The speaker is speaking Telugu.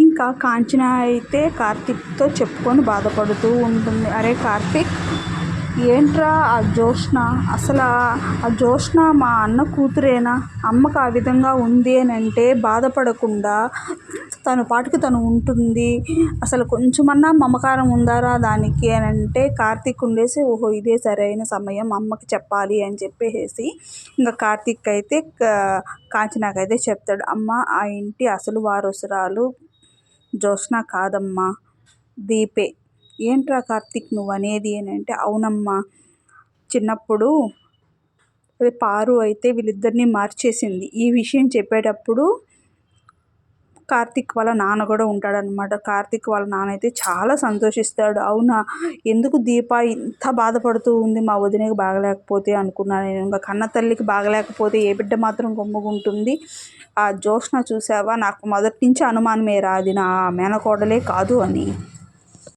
ఇంకా కాంచన అయితే కార్తీక్తో చెప్పుకొని బాధపడుతూ ఉంటుంది. అరే కార్తీక్ ఏంట్రా ఆ జోష్ణ అసలు ఆ జోష్ణ మా అన్న కూతురేనా? అమ్మకు ఆ విధంగా ఉంది అని అంటే బాధపడకుండా తను పాటుకు తను ఉంటుంది. అసలు కొంచెమన్నా మమకారం ఉందారా దానికి అని అంటే కార్తీక్ ఉండేసి ఓహో ఇదే సరైన సమయం అమ్మకి చెప్పాలి అని చెప్పేసి ఇంకా కార్తీక్ అయితే కాంచనాకైతే చెప్తాడు. అమ్మ ఆ ఇంటి అసలు వారసురాలు జ్యోత్స్న కాదమ్మా దీపే. ఏంట్రా కార్తీక్ నువ్వు అనేది? అని అంటే అవునమ్మా చిన్నప్పుడు పారు అయితే వీళ్ళిద్దరిని మార్చేసింది. ఈ విషయం చెప్పేటప్పుడు కార్తీక్ వాళ్ళ నాన్న కూడా ఉంటాడనమాట కార్తీక్ వాళ్ళ నాన్న అయితే చాలా సంతోషిస్తాడు. అవునా? ఎందుకు దీప ఇంత బాధపడుతూ ఉంది? మా వదినకి బాగలేకపోతే అనుకున్నాను నేను. ఇంకా కన్న తల్లికి బాగలేకపోతే ఏ బిడ్డ మాత్రం గమ్ముగుంటుంది? ఆ జ్యోత్స్న చూసావా? నాకు మొదటి నుంచి అనుమానమే రాది. నా మేనకోడలే కాదు అని.